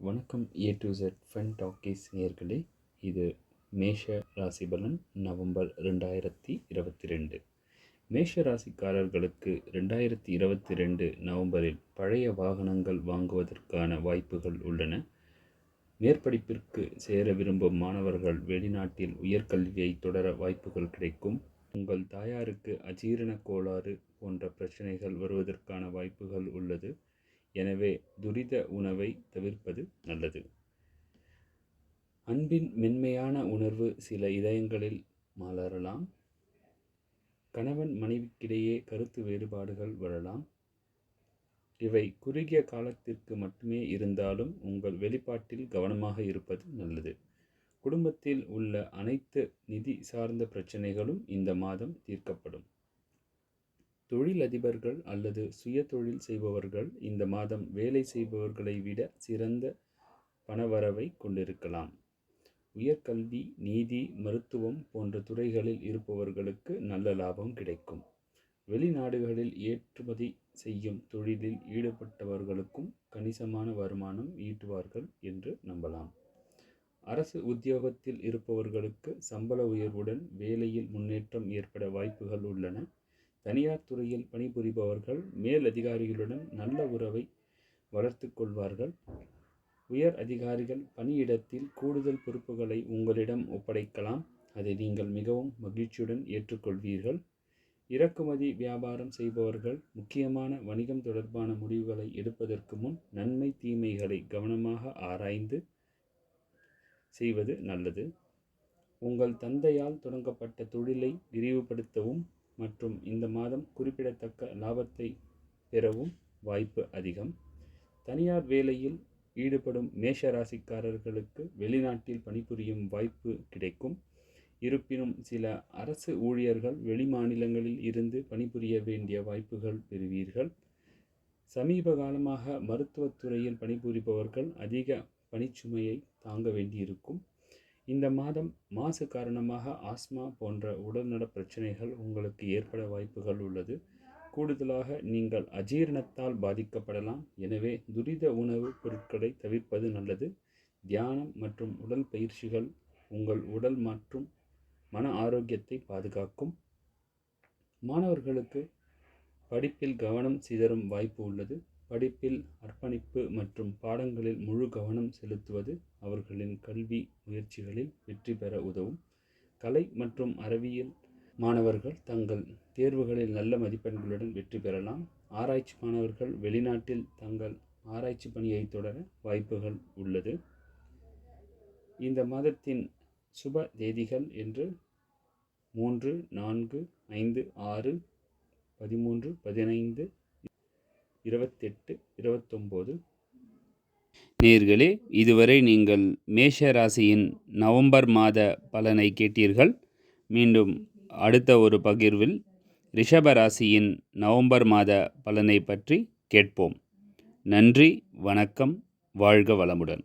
வணக்கம் A to Z fun talkies நேர்களே இது மேஷ ராசி பலன் நவம்பர் ரெண்டாயிரத்தி இருபத்தி ரெண்டு. மேஷ ராசிக்காரர்களுக்கு ரெண்டாயிரத்தி இருபத்தி ரெண்டு நவம்பரில் பழைய வாகனங்கள் வாங்குவதற்கான வாய்ப்புகள் உள்ளன. மேற்படிப்பிற்கு சேர விரும்பும் மாணவர்கள் வெளிநாட்டில் உயர்கல்வியை தொடர வாய்ப்புகள் கிடைக்கும். உங்கள் தாயாருக்கு அஜீரண கோளாறு போன்ற பிரச்சனைகள் வருவதற்கான வாய்ப்புகள் உள்ளது. எனவே துரித உணவை தவிர்ப்பது நல்லது. அன்பின் மென்மையான உணர்வு சில இதயங்களில் மலரலாம். கணவன் மனைவிக்கிடையே கருத்து வேறுபாடுகள் வரலாம். இவை குறுகிய காலத்திற்கு மட்டுமே இருந்தாலும் உங்கள் வெளிப்பாட்டில் கவனமாக இருப்பது நல்லது. குடும்பத்தில் உள்ள அனைத்து நிதி சார்ந்த பிரச்சனைகளும் இந்த மாதம் தீர்க்கப்படும். தொழிலதிபர்கள் அல்லது சுய தொழில் செய்பவர்கள் இந்த மாதம் வேலை செய்பவர்களை விட சிறந்த பணவரவை கொண்டிருக்கலாம். உயர்கல்வி நீதி மருத்துவம் போன்ற துறைகளில் இருப்பவர்களுக்கு நல்ல லாபம் கிடைக்கும். வெளிநாடுகளில் ஏற்றுமதி செய்யும் தொழிலில் ஈடுபட்டவர்களுக்கும் கணிசமான வருமானம் ஈட்டுவார்கள் என்று நம்பலாம். அரசு உத்தியோகத்தில் இருப்பவர்களுக்கு சம்பள உயர்வுடன் வேலையில் முன்னேற்றம் ஏற்பட வாய்ப்புகள் உள்ளன. தனியார் துறையில் பணிபுரிபவர்கள் மேல் அதிகாரிகளுடன் நல்ல உறவை வளர்த்து கொள்வார்கள். உயர் அதிகாரிகள் பணியிடத்தில் கூடுதல் பொறுப்புகளை உங்களிடம் ஒப்படைக்கலாம். அதை நீங்கள் மிகவும் மகிழ்ச்சியுடன் ஏற்றுக்கொள்வீர்கள். இறக்குமதி வியாபாரம் செய்பவர்கள் முக்கியமான வணிகம் தொடர்பான முடிவுகளை எடுப்பதற்கு முன் நன்மை தீமைகளை கவனமாக ஆராய்ந்து செய்வது நல்லது. உங்கள் தந்தையால் தொடங்கப்பட்ட தொழிலை விரிவுபடுத்தவும் மற்றும் இந்த மாதம் குறிப்பிடத்தக்க லாபத்தை பெறவும் வாய்ப்பு அதிகம். தனியார் வேலையில் ஈடுபடும் மேஷ ராசிக்காரர்களுக்கு வெளிநாட்டில் பணிபுரியும் வாய்ப்பு கிடைக்கும். இருப்பினும் சில அரசு ஊழியர்கள் வெளிமாநிலங்களில் இருந்து பணிபுரிய வேண்டிய வாய்ப்புகள் பெறுவீர்கள். சமீப காலமாக மருத்துவத்துறையில் பணிபுரிபவர்கள் அதிக பணிச்சுமையை தாங்க வேண்டியிருக்கும். இந்த மாதம் மாசு காரணமாக ஆஸ்மா போன்ற உடல்நல பிரச்சனைகள் உங்களுக்கு ஏற்பட வாய்ப்புகள் உள்ளது. கூடுதலாக நீங்கள் அஜீரணத்தால் பாதிக்கப்படலாம். எனவே துரித உணவுப் பொருட்களை தவிர்ப்பது நல்லது. தியானம் மற்றும் உடல் பயிற்சிகள் உங்கள் உடல் மற்றும் மன ஆரோக்கியத்தை பாதுகாக்கும். மாணவர்களுக்கு படிப்பில் கவனம் சிதறும் வாய்ப்பு உள்ளது. படிப்பில் அர்ப்பணிப்பு மற்றும் பாடங்களில் முழு கவனம் செலுத்துவது அவர்களின் கல்வி முயற்சிகளில் வெற்றி பெற உதவும். கலை மற்றும் அறிவியல் மாணவர்கள் தங்கள் தேர்வுகளில் நல்ல மதிப்பெண்களுடன் வெற்றி பெறலாம். ஆராய்ச்சி மாணவர்கள் வெளிநாட்டில் தங்கள் ஆராய்ச்சி பணியை தொடர வாய்ப்புகள் உள்ளது. இந்த மாதத்தின் சுப தேதிகள் என்று மூன்று நான்கு ஐந்து ஆறு பதிமூன்று பதினைந்து இருபத்தெட்டு இருபத்தொம்போது. நேர்களே இதுவரை நீங்கள் மேஷ ராசியின் நவம்பர் மாத பலனை கேட்டீர்கள். மீண்டும் அடுத்த ஒரு பகிர்வில் ரிஷப ராசியின் நவம்பர் மாத பலனை பற்றி கேட்போம். நன்றி வணக்கம் வாழ்க வளமுடன்.